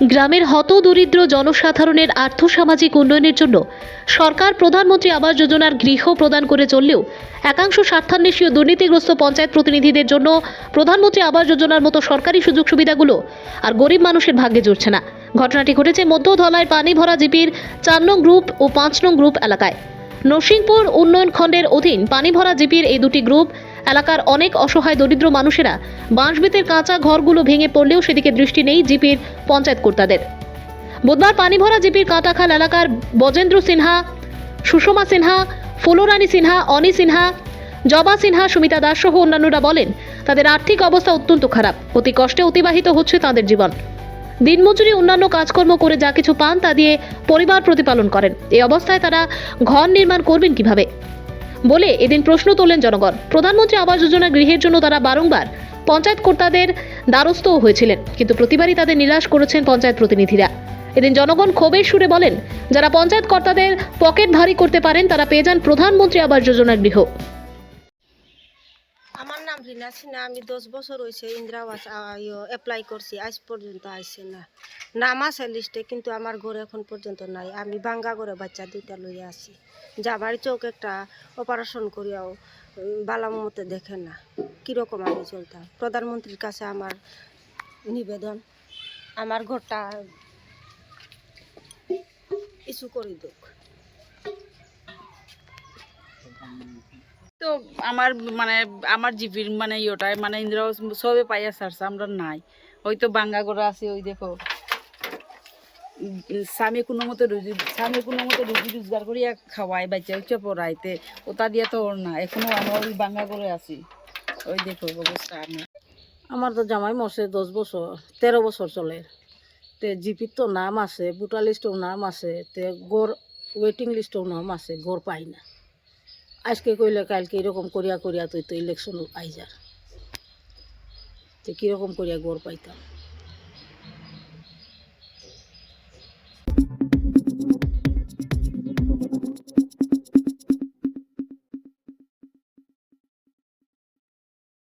গ্রামের হত দরিদ্র জনসাধারণের আর্থসামাজিক উন্নয়নের জন্য সরকার প্রধানমন্ত্রী আবাস যোজনার গৃহ প্রদান করে চললেও একাংশ স্বার্থান্বেষী ও দুর্নীতিগ্রস্ত পঞ্চায়েত প্রতিনিধিদের জন্য প্রধানমন্ত্রী আবাস যোজনার মতো সরকারি সুযোগ সুবিধাগুলো আর গরিব মানুষের ভাগ্যে জুটছে না। ঘটনাটি ঘটেছে মধ্য ধলায় পানি ভরা জিপির চার নং গ্রুপ ও পাঁচ নং গ্রুপ এলাকায়। নরসিংপুর উন্নয়ন খণ্ডের অধীন পানি ভরা জিপির এই দুটি গ্রুপ এলাকার অনেক অসহায় দরিদ্র মানুষেরা বাঁশবেতের কাঁচা ঘরগুলো ভেঙে পড়লেও সেদিকে দৃষ্টি নেই জিপির পঞ্চায়েত কর্তাদের। বুধবার পানি ভরা জিপির কাঁটাখাল এলাকার বজেন্দ্র সিনহা, সুষমা সিনহা, ফুলরানী সিনহা, অনি সিনহা, জবা সিনহা, সুমিতা দাস সহ অন্যান্যরা বলেন, তাদের আর্থিক অবস্থা অত্যন্ত খারাপ। অতি কষ্টে অতিবাহিত হচ্ছে তাদের জীবন। দিনমজুরি অন্যান্য কাজকর্ম করে যা কিছু পান তা দিয়ে পরিবার প্রতিপালন করেন। এই অবস্থায় তারা ঘর নির্মাণ করবেন কীভাবে? বলে এদিন প্রশ্ন তোলেন জনগণ। প্রধানমন্ত্রী আবাস যোজনা গৃহের জন্য তারা বারংবার পঞ্চায়েত কর্তাদের দ্বারস্থও হয়েছিলেন, কিন্তু প্রতিবারই তাদের নিরাশ করেছেন পঞ্চায়েত প্রতিনিধিরা। এদিন জনগণ ক্ষোভের সুরে বলেন, যারা পঞ্চায়েত কর্তাদের পকেট ভারী করতে পারেন, তারা পেয়ে যান প্রধানমন্ত্রী আবাস যোজনা গৃহ। আমার নাম রিনা সিনহা আমি দশ বছর হয়েছে ইন্দিরা আবাস অ্যাপ্লাই করছি আজ পর্যন্ত আসছে না। নাম আছে লিস্টে কিন্তু আমার ঘরে এখন পর্যন্ত নাই। আমি বাঙ্গা করে বাচ্চা দুইটা লইয়া আছি। জামার চোখ একটা অপারেশন করিয়াও উম, বালা মতে দেখে না। কীরকম আমি চলতাম? প্রধানমন্ত্রীর কাছে আমার নিবেদন আমার ঘরটা ইস্যু করে দুক তো আমার মানে আমার জিপির মানে ইয়েটাই মানে ইন্দিরা সবে পাইয়া সারছে আমরা নাই। ওই তো বাঙ্গা করে আছে, ওই দেখো। স্বামী কোনো মতো রুজি, স্বামী কোনো মতো রুজি রোজগার করিয়া খাওয়াই বাচ্চা উচ্চ পড়াইতে। ওটা দিয়ে তো ওর না এখনও আমরা ওই বাঙ্গা করে আছি। ওই দেখো অবস্থা আমি আমার তো জামাই মরছে দশ বছর, তেরো বছর চলে। তে জিপির তো নাম আছে, ভোটার লিস্টেও নাম আছে, তে গড় ওয়েটিং লিস্টেও নাম আছে গড় পাই না। আজকে কইলে কালকে এরকম করিয়া করিয়া তুই তো ইলেকশন আইজার। তো কীরকম করিয়া গড় পাইতাম?